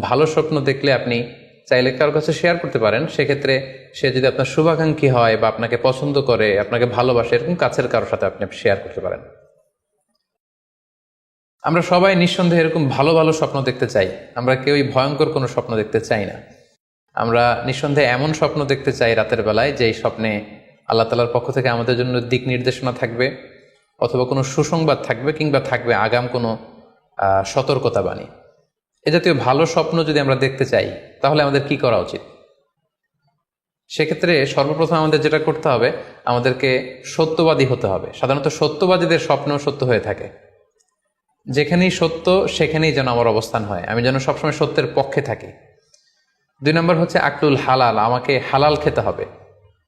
ভালো স্বপ্ন দেখলে আপনি চাইলে কারোর কাছে শেয়ার করতে পারেন। সেক্ষেত্রে সে যদি আপনার শুভাকাঙ্ক্ষী হয় বা আপনাকে পছন্দ করে, আপনাকে ভালোবাসে, এরকম কাছের কারোর সাথে আপনি শেয়ার করতে পারেন। আমরা সবাই নিঃসন্দেহে এরকম ভালো ভালো স্বপ্ন দেখতে চাই। আমরা কেউই ভয়ঙ্কর কোনো স্বপ্ন দেখতে চাই না। আমরা নিঃসন্দেহে এমন স্বপ্ন দেখতে চাই রাতের বেলায় যে এই স্বপ্নে আল্লাহ তালার পক্ষ থেকে আমাদের জন্য দিক নির্দেশনা থাকবে অথবা কোনো সুসংবাদ থাকবে কিংবা থাকবে আগাম কোনো সতর্কতা বাণী এ জাতীয় ভালো স্বপ্ন যদি আমরা দেখতে চাই, তাহলে আমাদের কি করা উচিত? সেক্ষেত্রে সর্বপ্রথম আমাদের যেটা করতে হবে, আমাদেরকে সত্যবাদী হতে হবে। সাধারণত সত্যবাদীদের স্বপ্ন সত্য হয়ে থাকে। যেখানেই সত্য, সেখানেই যেন আমার অবস্থান হয়। আমি যেন সবসময় সত্যের পক্ষে থাকি। দুই নম্বর হচ্ছে আকলুল হালাল, আমাকে হালাল খেতে হবে।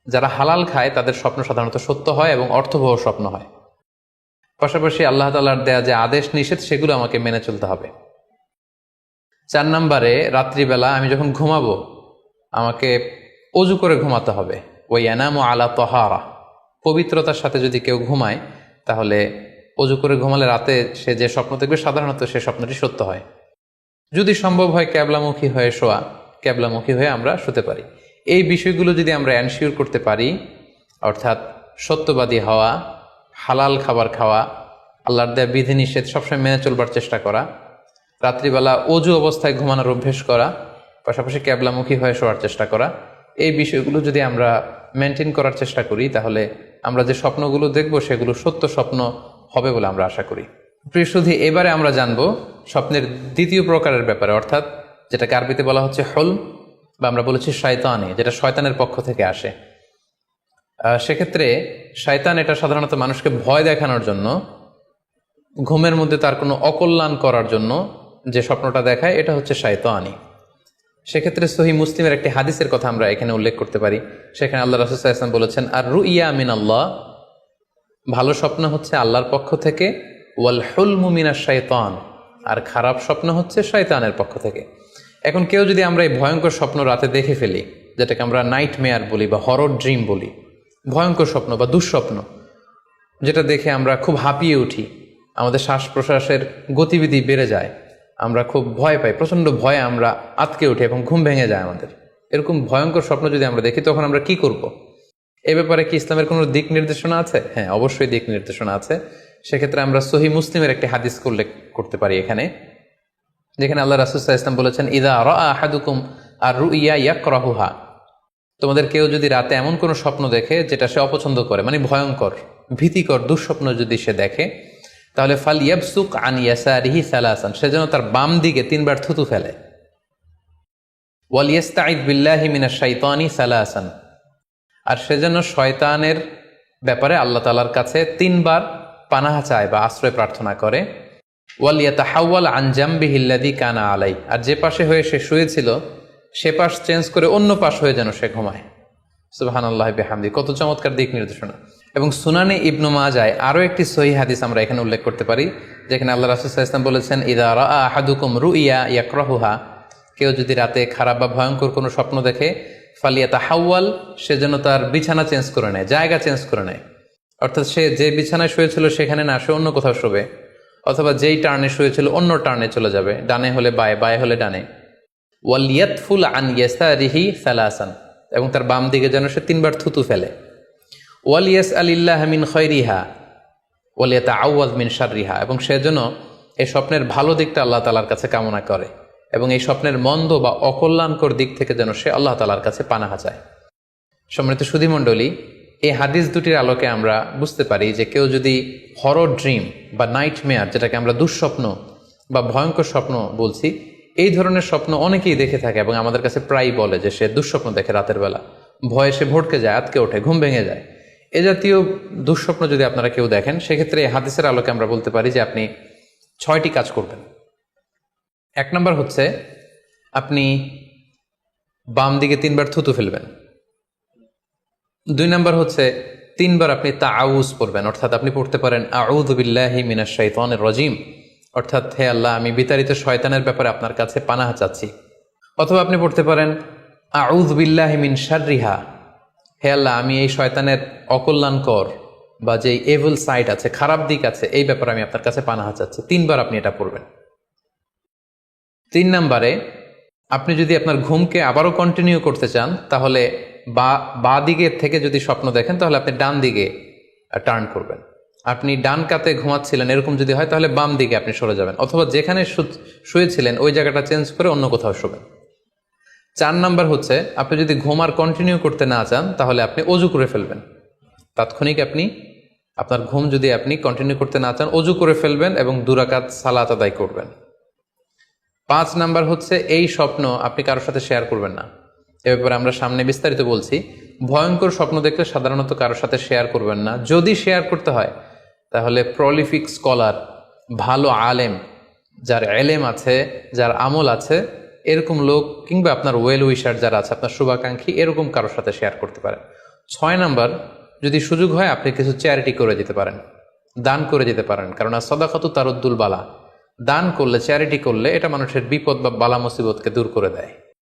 যারা হালাল খায়, তাদের স্বপ্ন সাধারণত সত্য হয় এবং অর্থবহ স্বপ্ন হয়। পাশাপাশি আল্লাহ তালার দেয়া যে আদেশ নিষেধ, সেগুলো আমাকে মেনে চলতে হবে। চার নম্বরে রাত্রিবেলা আমি যখন ঘুমাবো, আমাকে অজু করে ঘুমাতে হবে। ওই এনাম আলা তহারা। পবিত্রতার সাথে যদি কেউ ঘুমায়, তাহলে অজু করে ঘুমালে রাতে সে যে স্বপ্ন দেখবে, সাধারণত সে স্বপ্নটি সত্য হয়। যদি সম্ভব হয় ক্যাবলামুখী হয়ে শোয়া, ক্যাবলামুখী হয়ে আমরা শুতে পারি। এই বিষয়গুলো যদি আমরা অ্যানশিওর করতে পারি, অর্থাৎ সত্যবাদী হওয়া, হালাল খাবার খাওয়া, আল্লাহর দেয়া বিধিনিষেধ সবসময় মেনে চলবার চেষ্টা করা রাত্রিবেলা অজু অবস্থায় ঘুমানোর অভ্যেস করা, পাশাপাশি ক্যাবলামুখী হয়ে শোয়ার চেষ্টা করা, এই বিষয়গুলো যদি আমরা মেনটেন করার চেষ্টা করি, তাহলে আমরা যে স্বপ্নগুলো দেখব, সেগুলো সত্য স্বপ্ন হবে বলে আমরা আশা করি। প্রিয় শুধু এবারে আমরা জানব স্বপ্নের দ্বিতীয় প্রকারের ব্যাপারে, অর্থাৎ যেটা আরবিতে বলা হচ্ছে হল বা আমরা বলেছি শয়তানি, যেটা শয়তানের পক্ষ থেকে আসে। সেক্ষেত্রে শয়তান এটা সাধারণত মানুষকে ভয় দেখানোর জন্য, ঘুমের মধ্যে তার কোনো অকল্যাণ করার জন্য যে স্বপ্নটা দেখায়, এটা হচ্ছে শায়তানি সেক্ষেত্রে সহি মুসলিমের একটি হাদিসের কথা আমরা এখানে উল্লেখ করতে পারি। সেখানে আল্লাহ রাসুসাহ ইসলাম বলেছেন আর রু ইয়া আমিন আল্লাহ ভালো স্বপ্ন হচ্ছে আল্লাহর পক্ষ থেকে। ওয়াল হুল মুমিনা শায়তান আর খারাপ স্বপ্ন হচ্ছে শয়তানের পক্ষ থেকে। এখন কেউ যদি আমরা এই ভয়ঙ্কর স্বপ্ন রাতে দেখে ফেলি, যেটাকে আমরা নাইট মেয়ার বলি বা হরর ড্রিম বলি, ভয়ঙ্কর স্বপ্ন বা দুঃস্বপ্ন, যেটা দেখে আমরা খুব হাঁপিয়ে উঠি, আমাদের শ্বাস প্রশ্বাসের গতিবিধি বেড়ে যায় আমরা খুব ভয় পাই, প্রচণ্ড ভয়ে আমরা আতকে উঠি এবং ঘুম ভেঙে যায় আমাদের। এরকম ভয়ঙ্কর স্বপ্ন যদি আমরা দেখি, তখন আমরা কি করব। এ ব্যাপারে কি ইসলামের কোনো দিক নির্দেশনা আছে? হ্যাঁ অবশ্যই দিক নির্দেশনা আছে। সেক্ষেত্রে আমরা সহি মুসলিমের একটি হাদিস উল্লেখ করতে পারি এখানে, যেখানে আল্লাহ রাসুসাহ ইসলাম বলেছেন, ইদা রা আহাদুকুম আর রু ইয়া ইয়াক রাহুহা তোমাদের কেউ যদি রাতে এমন কোনো স্বপ্ন দেখে যেটা সে অপছন্দ করে মানে ভয়ঙ্কর, ভীতিকর, দুঃস্বপ্ন যদি সে দেখে তাহলে ফাল ইয়াবসুক আন ইয়াসারিহি সালাসান, সে যেন তার বাম দিকে তিনবার থুতু ফেলে। ওয়াল ইয়াস্তাইদ বিল্লাহি মিনাশ শাইতানি সালাসান, আর সে যেন শয়তানের ব্যাপারে আল্লাহ তালার কাছে তিনবার পানাহা চায় বা আশ্রয় প্রার্থনা করে। ওয়াল ইয়াতাহাওয়াল আন জামবিহিল্লাদি কানা আলাই আর যে পাশে হয়ে সে শুয়েছিল, সে পাশ চেঞ্জ করে অন্য পাশ হয়ে যেন সে ঘুমায়। সুবাহান আল্লাহ বেহামদি, কত চমৎকার দিক নির্দেশনা। এবং সুনানে ইবনু মাজায় আরও একটি সহি হাদিস আমরা এখানে উল্লেখ করতে পারি, যেখানে আল্লাহ রাসুসাহ ইসলাম বলেছেন, ইদা রা আহাদুকুম রু ইয়া ইয়াকরাহুহা কেউ যদি রাতে খারাপ বা ভয়ঙ্কর কোনো স্বপ্ন দেখে ফালিয়া তাহাওয়াল সে যেন তার বিছানা চেঞ্জ করে নেয়, জায়গা চেঞ্জ করে নেয়। অর্থাৎ সে যে বিছানায় শুয়েছিল সেখানে না, সে অন্য কোথাও শোবে, অথবা যেই টার্নে শুয়েছিল অন্য টার্নে চলে যাবে, ডানে হলে বায়ে বায়ে হলে ডানে। ওয়ালিয়াতফুল আন ইয়াসারিহি সালাসান এবং তার বাম দিকে যেন সে তিনবার থুতু ফেলে। ওয়ালিয়াস আলিল্লাহ মিন খৈরিহা ওয়ালিয়াতা আউয়াজ মিন শাররিহা, এবং সে যেন এই স্বপ্নের ভালো দিকটা আল্লাহ তালার কাছে কামনা করে এবং এই স্বপ্নের মন্দ বা অকল্যাণকর দিক থেকে যেন সে আল্লাহ তালার কাছে পানাহা চায়। সম্মানিত সুধীমণ্ডলী, এই হাদিস দুটির আলোকে আমরা বুঝতে পারি যে কেউ যদি হরর ড্রিম বা নাইট মেয়ার যেটাকে আমরা দুঃস্বপ্ন বা ভয়ঙ্কর স্বপ্ন বলছি, এই ধরনের স্বপ্ন অনেকেই দেখে থাকে এবং আমাদের কাছে প্রায় বলে যে সে দুঃস্বপ্ন দেখে রাতের বেলা। ভয়ে সে ভটকে যায়, আতকে ওঠে, ঘুম ভেঙে যায়। এ জাতীয় দুঃস্বপ্ন যদি আপনারা কেউ দেখেন, সেক্ষেত্রে এই হাদিসের আলোকে আমরা বলতে পারি যে আপনি ছয়টি কাজ করবেন। এক নম্বর হচ্ছে, আপনি বাম দিকে তিনবার থুতু ফেলবেন। দুই নম্বর হচ্ছে, তিনবার আপনি তা আউজ পড়বেন। অর্থাৎ আপনি পড়তে পারেন আউদুবিল্লাহি মিনাশ শাইতানির রজিম। অর্থাৎ, হে আল্লাহ, আমি বিতাড়িত শয়তানের ব্যাপারে আপনার কাছে পানাহা চাচ্ছি। অথবা আপনি পড়তে পারেন আউদুবিল্লাহি মিন শাররিহা। হে আল্লাহ, আমি এই শয়তানের অকল্যাণকর বা যে এভেল সাইড আছে, খারাপ দিক আছে, এই ব্যাপারে আমি আপনার কাছে পানাহা চাচ্ছি। তিনবার আপনি এটা পড়বেন। তিন নম্বরে, আপনি যদি আপনার ঘুমকে আবারও কন্টিনিউ করতে চান, তাহলে বা বা দিকের থেকে যদি স্বপ্ন দেখেন, তাহলে আপনি ডান দিকে টার্ন করবেন। আপনি ডান কাতে ঘুমাচ্ছিলেন, এরকম যদি হয়, তাহলে বাম দিকে আপনি সরে যাবেন। অথবা যেখানে শুয়েছিলেন, ওই জায়গাটা চেঞ্জ করে অন্য কোথাও শোবেন। চার নাম্বার হচ্ছে, আপনি যদি ঘুম আর কন্টিনিউ করতে না চান, তাহলে আপনি অজু করে ফেলবেন। তাৎক্ষণিক আপনি, আপনার ঘুম যদি আপনি কন্টিনিউ করতে না চান, অজু করে ফেলবেন এবং দুরাকাত সালাত আদায় করবেন। পাঁচ নাম্বার হচ্ছে, এই স্বপ্ন আপনি কারোর সাথে শেয়ার করবেন না। এ ব্যাপারে আমরা সামনে বিস্তারিত বলছি। ভয়ঙ্কর স্বপ্ন দেখলে সাধারণত কারোর সাথে শেয়ার করবেন না। যদি শেয়ার করতে হয়, তাহলে প্রলিফিক স্কলার ভালো আলেম, যার এলেম আছে, যার আমল আছে এরকম লোক কিংবা আপনার ওয়েল উইশার যারা আছে, আপনার শুভাকাঙ্ক্ষী, এরকম কারোর সাথে শেয়ার করতে পারেন। ছয় নাম্বার, যদি সুযোগ হয় আপনি কিছু চ্যারিটি করে দিতে পারেন, দান করে যেতে পারেন। কারণ সদাকত তারুদ্দুল বালা, দান করলে চ্যারিটি করলে এটা মানুষের বিপদ বা বালা মুসিবতকে দূর করে দেয়।